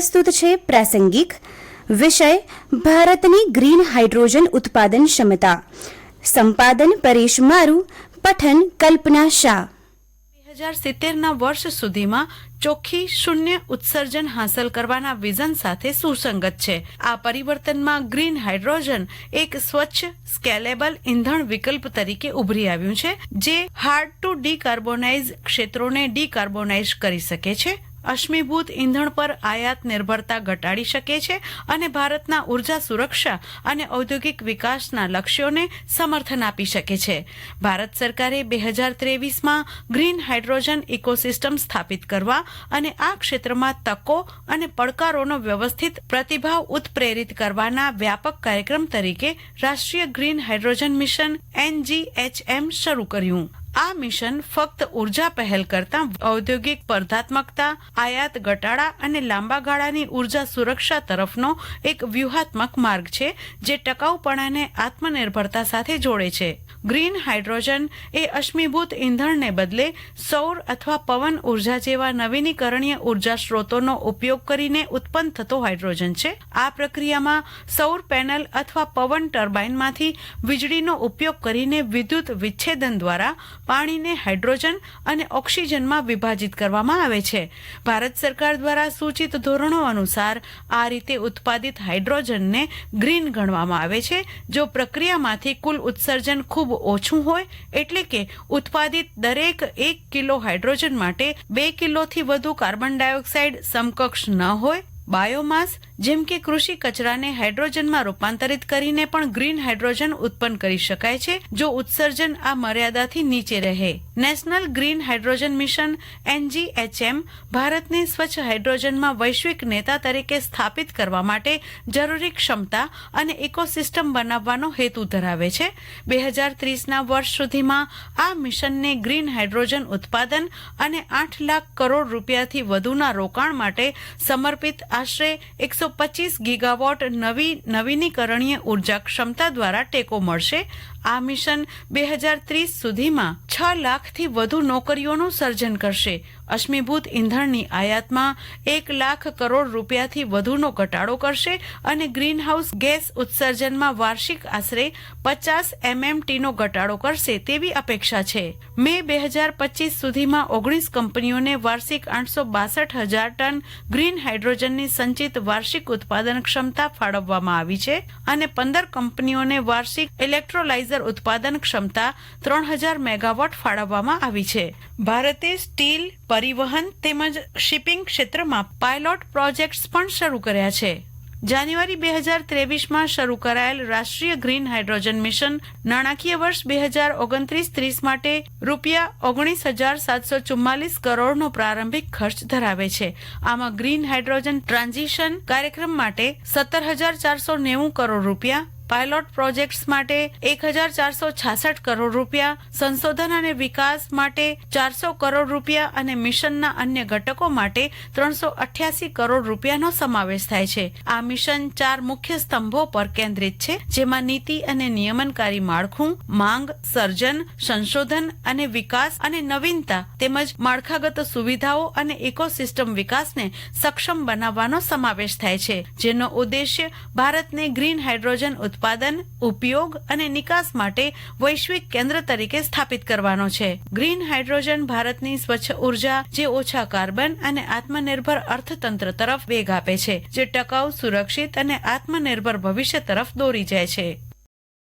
પ્રસ્તુત છે પ્રાસંગિક વિષય ભારતની ગ્રીન હાઇડ્રોજન ઉત્પાદન ક્ષમતા. સંપાદન પરેશ મારુ, પઠન કલ્પના શાહ. હજાર સિત્તેરના વર્ષ સુધીમાં ચોખ્ખી શૂન્ય ઉત્સર્જન હાંસલ કરવાના વિઝન સાથે સુસંગત છે. આ પરિવર્તનમાં ગ્રીન હાઇડ્રોજન એક સ્વચ્છ, સ્કેલેબલ ઇંધણ વિકલ્પ તરીકે ઉભરી આવ્યું છે, જે હાર્ડ ટુ ડીકાર્બોનાઇઝ ક્ષેત્રોને ડીકાર્બોનાઇઝ કરી શકે છે. અશ્મિભૂત ઇંધણ પર આયાત નિર્ભરતા ઘટાડી શકે છે અને ભારતના ઊર્જા સુરક્ષા અને ઔદ્યોગિક વિકાસના લક્ષ્યોને સમર્થન આપી શકે છે. ભારત સરકારે બે હજાર ત્રેવીસમાં ગ્રીન હાઇડ્રોજન ઇકોસિસ્ટમ સ્થાપિત કરવા અને આ ક્ષેત્રમાં તકો અને પડકારોનો વ્યવસ્થિત પ્રતિભાવ ઉત્પ્રેરિત કરવાના વ્યાપક કાર્યક્રમ તરીકે રાષ્ટ્રીય ગ્રીન હાઇડ્રોજન મિશન એનજીએચએમ શરૂ કર્યું. આ મિશન ફક્ત ઊર્જા પહેલ કરતા ઔદ્યોગિક સ્પર્ધાત્મકતા, આયાત ઘટાડા અને લાંબા ગાળાની ઊર્જા સુરક્ષા તરફનો એક વ્યૂહાત્મક માર્ગ છે, જે ટકાઉપણાને આત્મનિર્ભરતા સાથે જોડે છે. ગ્રીન હાઇડ્રોજન એ અશ્મિભૂત ઇંધણને બદલે સૌર અથવા પવન ઊર્જા જેવા નવીનીકરણીય ઊર્જા સ્ત્રોતોનો ઉપયોગ કરીને ઉત્પન્ન થતો હાઇડ્રોજન છે. આ પ્રક્રિયામાં સૌર પેનલ અથવા પવન ટર્બાઇનમાંથી વીજળીનો ઉપયોગ કરીને વિદ્યુત વિચ્છેદન દ્વારા પાણીને હાઇડ્રોજન અને ઓક્સિજનમાં વિભાજિત કરવામાં આવે છે. ભારત સરકાર દ્વારા સૂચિત ધોરણો અનુસાર આ રીતે ઉત્પાદિત હાઇડ્રોજનને ગ્રીન ગણવામાં આવે છે, જો પ્રક્રિયામાંથી કુલ ઉત્સર્જન ખૂબ ઓછું હોય એટલે કે ઉત્પાદિત દરેક એક કિલો હાઇડ્રોજન માટે બે કિલોથી વધુ કાર્બન ડાયોક્સાઇડ સમકક્ષ ન હોય, બાયોમાસ જેમ કે કૃષિ કચરાને હાઇડ્રોજનમાં રૂપાંતરિત કરીને પણ ગ્રીન હાઇડ્રોજન ઉત્પન્ન કરી શકાય છે, જો ઉત્સર્જન આ મર્યાદાથી નીચે રહે. National green hydrogen mission, NGHM, ભારતને સ્વચ્છ હાઇડ્રોજનમાં વૈશ્વિક નેતા તરીકે સ્થાપિત કરવા માટે જરૂરી ક્ષમતા અને ઇકોસિસ્ટમ બનાવવાનો હેતુ ધરાવે છે. બે હજાર ત્રીસના વર્ષ સુધીમાં આ મિશનને ગ્રીન હાઇડ્રોજન ઉત્પાદન અને આઠ લાખ કરોડ રૂપિયાથી વધુના રોકાણ માટે સમર્પિત આશરે એકસો પચીસ ગીગાવોટ નવી નવીનીકરણીય ઊર્જા ક્ષમતા દ્વારા ટેકો મળશે. આ મિશન બે હજાર ત્રીસ સુધીમાં છ લાખથી વધુ નોકરીઓનું સર્જન કરશે. અશ્મિભૂત ઇંધણની આયાતમાં એક લાખ કરોડ રૂપિયાથી વધુનો ઘટાડો કરશે અને ગ્રીનહાઉસ ગેસ ઉત્સર્જનમાં વાર્ષિક આશરે પચાસ એમએમટીનો ઘટાડો કરશે તેવી અપેક્ષા છે. મે બે હજાર પચીસ સુધીમાં ઓગણીસ કંપનીઓને વાર્ષિક આઠસો બાસઠ હજાર ટન ગ્રીન હાઇડ્રોજનની સંચિત વાર્ષિક ઉત્પાદન ક્ષમતા ફાળવવામાં આવી છે અને પંદર કંપનીઓને વાર્ષિક ઇલેક્ટ્રોલાઇઝર ઉત્પાદન ક્ષમતા ત્રણ હજાર મેગાવોટ ફાળવવામાં આવી છે. ભારતે સ્ટીલ, પરિવહન તેમજ શિપિંગ ક્ષેત્રમાં પાયલોટ પ્રોજેક્ટ્સ પણ શરૂ કર્યા છે. જાન્યુઆરી બે હજાર ત્રેવીસમાં શરૂ કરાયેલ રાષ્ટ્રીય ગ્રીન હાઇડ્રોજન મિશન નાણાકીય વર્ષ બે હજાર ઓગણત્રીસ ત્રીસ માટે રૂપિયા ઓગણીસ હજાર સાતસો ચુમ્માલીસ કરોડનો પ્રારંભિક ખર્ચ ધરાવે છે. આમાં ગ્રીન હાઇડ્રોજન ટ્રાન્ઝિશન કાર્યક્રમ માટે સત્તર હજાર ચારસો નેવું કરોડ રૂપિયા પાયલોટ પ્રોજેક્ટ્સ માટે એક હજાર ચારસો છાસઠ કરોડ રૂપિયા, સંશોધન અને વિકાસ માટે ચારસો કરોડ રૂપિયા અને મિશનના અન્ય ઘટકો માટે ત્રણસો અઠ્યાસી કરોડ રૂપિયાનો સમાવેશ થાય છે. આ મિશન ચાર મુખ્ય સ્તંભો પર કેન્દ્રિત છે, જેમાં નીતિ અને નિયમનકારી માળખું, માંગ, સર્જન, સંશોધન અને વિકાસ અને નવીનતા તેમજ માળખાગત સુવિધાઓ અને ઇકોસિસ્ટમ વિકાસને સક્ષમ બનાવવાનો સમાવેશ થાય છે, જેનો ઉદ્દેશ્ય ભારતને ગ્રીન હાઇડ્રોજન ઉત્પાદન, ઉપયોગ અને નિકાસ માટે વૈશ્વિક કેન્દ્ર તરીકે સ્થાપિત કરવાનો છે. ગ્રીન હાઇડ્રોજન ભારતની સ્વચ્છ ઊર્જા, જે ઓછા કાર્બન અને આત્મનિર્ભર અર્થતંત્ર તરફ વેગ આપે છે, જે ટકાઉ સુરક્ષિત અને આત્મનિર્ભર ભવિષ્ય તરફ દોરી જાય છે.